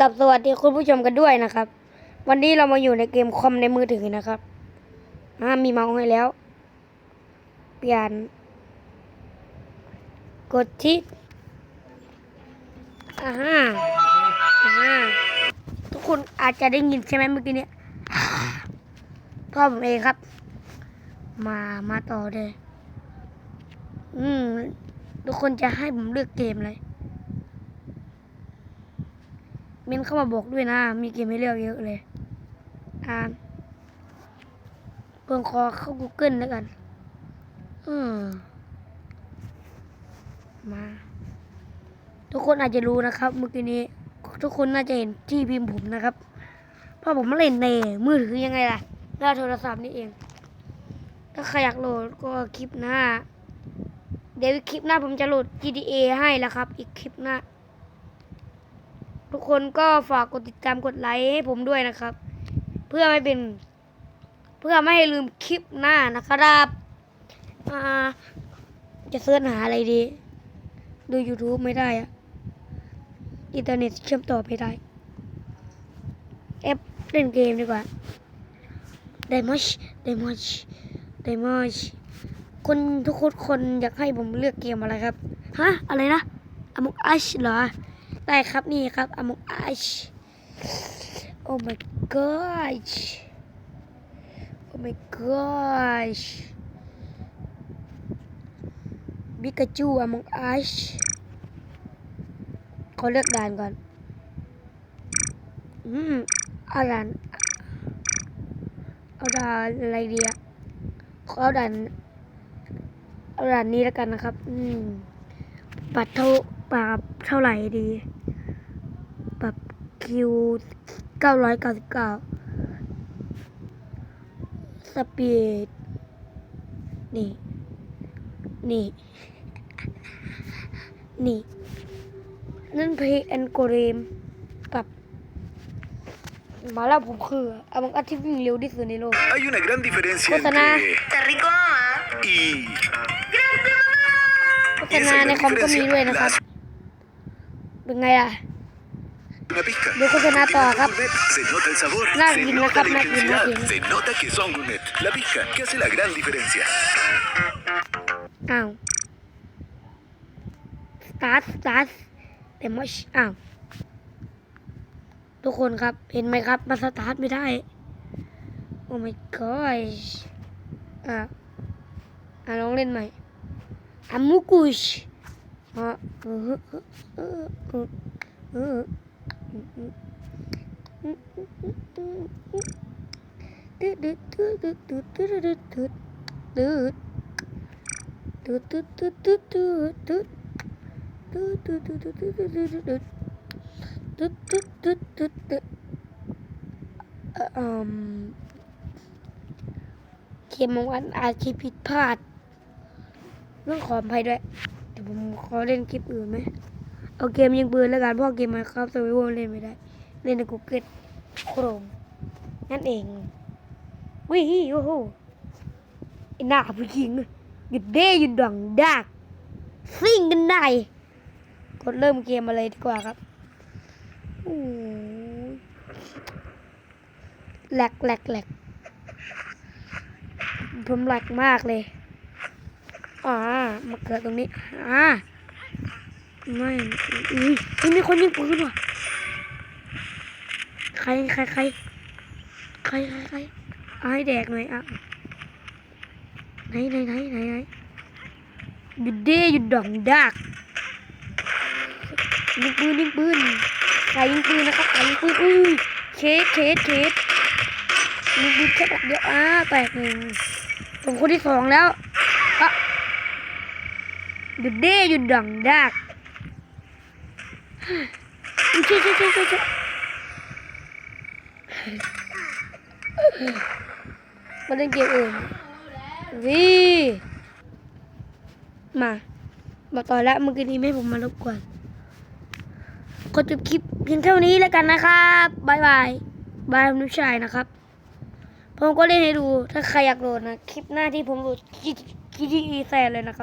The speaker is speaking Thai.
กับสวัสดีคุณผู้ชมกันด้วยนะครับ วันนี้เรามาอยู่ในเกมคอมในมือถือนะครับอ่ามีเมาส์ให้แล้ว เปลี่ยน กดที่อ่าฮะอ่าทุกคนอาจจะได้ยินใช่ไหมเมื่อกี้เนี้ยพ่อผมเองครับ มามาต่อเลย อืม ทุกคนจะให้ผมเลือกเกมเลย เมนเข้ามาบอกด้วยนะ มีเกมให้เลือกเยอะเลย อ่านเพิ่งคอเข้า Google แล้วกัน อืมมา ทุกคนอาจจะรู้นะครับ เมื่อกี้นี้ ทุกคนน่าจะเห็นที่พิมพ์ผมนะครับ เพราะผมมาเล่นในมือถือยังไงล่ะหน้าโทรศัพท์นี่เอง ถ้าใครอยากโหลดก็คลิปหน้า เดี๋ยวคลิปหน้าผมจะโหลด GTA ให้แล้วครับ อีกคลิปหน้า ทุกคนก็ฝากกดติดตามกดไลค์ให้ผมด้วยนะครับ เพื่อไม่เป็น เพื่อไม่ให้ลืมคลิปหน้านะครับอ่าจะเสิร์ชหาอะไรดี ดู YouTube ไม่ได้อะอินเทอร์เน็ตเชื่อมต่อไม่ได้แอปเล่นเกมดีกว่าไดมอชไดมอชไดมอชคนทุกคนคนอยากให้ผมเลือกเกมอะไรครับ ฮะ อะไรนะอมุกอัชเหรอ ได้ครับนี่ครับ Among Us Oh my gosh Oh my gosh บิกาจู Among Us ขอเลือกด่านก่อน อืมอาด่านเอาด่านอะไรดีอะขอเอาด่านเอาด่านนี้แล้วกันนะครับ อืมปัดเท่าปรับเท่าไหร่ดี ปรับคิวเก้าร้อยเก้าสิบเก้าสปีด นี่ นี่ นี่ นั่นเพย์แอนโกเรมปรับมาแล้วผมคืออามังอัดที่วิ่งเร็วที่สุดในโลก Hay una gran diferencia Cosa nada. entre Está rico, mamá. y โฆษณาในคอมก็มีด้วยนะครับ เป็นไงล่ะ una pizca. ดูโฆษณาต่อครับ Gourmet, se nota el sabor, Nada, se y no nota cap- la nada, y no intensidad, tiene. se nota que son gourmet. La pizca que hace la gran diferencia. อ้าว สตาร์ทสตาร์ทแต่ไม่ชอ้าว ทุกคนครับ เห็นไหมครับ มันสตาร์ทไม่ได้ โอ้ my gosh อะอะลองเล่นใหม่อามูกุชอะเออเออเออเออ เกมบางวันอาจจะผิดพลาดเรื่องขอมภัยด้วยแต่ผมขอเล่นคลิปอื่นไหม เอาเกมยิงปืนแล้วกันเพราะเกมมันครับสวิวเล่นไม่ได้ เล่นใน Google Chrome นั่นเองวิโอ้โหไอหน้าผู้หญิงหยุดเด้หยุดดังดักซิ่งกันได้กดเริ่มเกมมาเลยดีกว่าครับโอ้ยแหลกแหลกแหลกผมแหลกมากเลย อ่า มาเกิดตรงนี้ อ่า ไม่อุ้ยเฮ้ยมีคนยิงปืนว่ะใครใครใครใครใครใครเอาให้แดกหน่อยอะไหนไหนไหนไหนไหนหยุดเด้หยุดดองดักยิงปืนยิงปืนใครยิงปืนนะครับใครยิงปืนอุ้ยเคสเคสเคสยิงปืนแค่แบบเดียวอ้าแตกหนึ่งผมคนที่สองแล้วอะหยุดเด้หยุดดองดัก อุ้ยเช่เช่เช่เช่เช่มาเล่นเกมอื่นวิมาบอกต่อแล้วเมื่อกี้นี้ไม่ผมมารบกวนขอจบคลิปเพียงเท่านี้แล้วกันนะครับบายบายบายนุชายนะครับ ผมก็เล่นให้ดูถ้าใครอยากโหลดนะ คลิปหน้าที่ผมโหลด GTA แซนเลยนะครับ